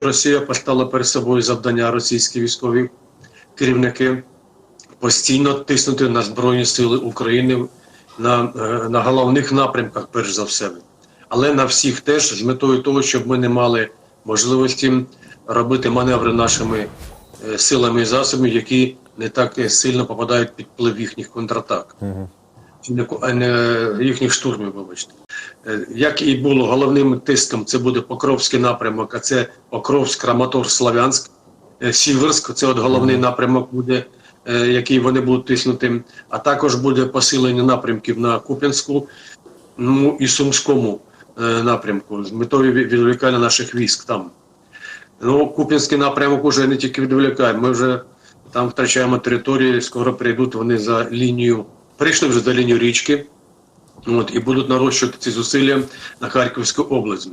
Росія поставила перед собою завдання російські військові керівники постійно тиснути на Збройні Сили України на, е, на головних напрямках, перш за все, але на всіх теж з метою того, щоб ми не мали можливості робити маневри нашими е, силами і засобами, які не так е, сильно попадають під вплив їхніх контратак, а не їхніх штурмів, вибачте. Е, Як і було головним тиском, це буде Покровський напрямок, а це Покровськ, Краматор, Славянськ, Е, Сіверськ, це от головний напрямок буде, е, який вони будуть тиснути. А також буде посилення напрямків на Куп'янську ну, і Сумському е, напрямку з метою відволікання наших військ там. Ну, Куп'янський напрямок уже не тільки відволікає, ми вже там втрачаємо території, скоро прийдуть вони за лінію, прийшли вже за лінію річки. От, і будуть нарощувати ці зусилля на Харківську область.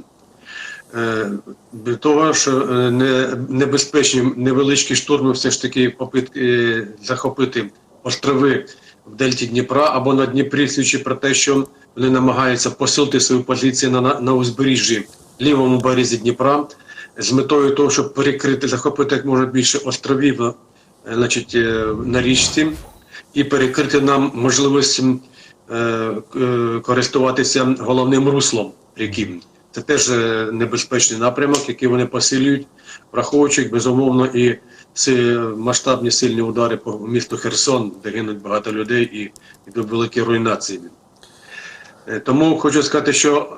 Е, Для того, що е, не, небезпечні невеличкі штурми, все ж таки попитки е, захопити острови в Дельті Дніпра або на Дніпрі, свідчить про те, що вони намагаються посилити свої позиції на, на, на узбережжі лівому березі Дніпра з метою того, щоб перекрити, захопити як можна більше островів значить, на річці і перекрити нам можливість користуватися головним руслом ріки. Це теж е, небезпечний напрямок, який вони посилюють, враховуючи безумовно і ці масштабні сильні удари по місту Херсон, де гинуть багато людей і йдуть великі руйнації. Е, Тому хочу сказати, що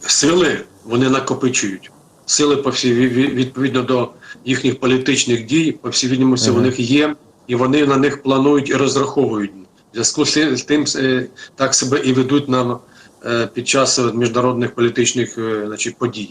сили вони накопичують. Сили по всій ві- ві- відповідно до їхніх політичних дій, по всій відомості, у них є, і вони на них планують і розраховують. Зв'язку з тим е, так себе і ведуть нам е, під час міжнародних політичних е, значить, подій.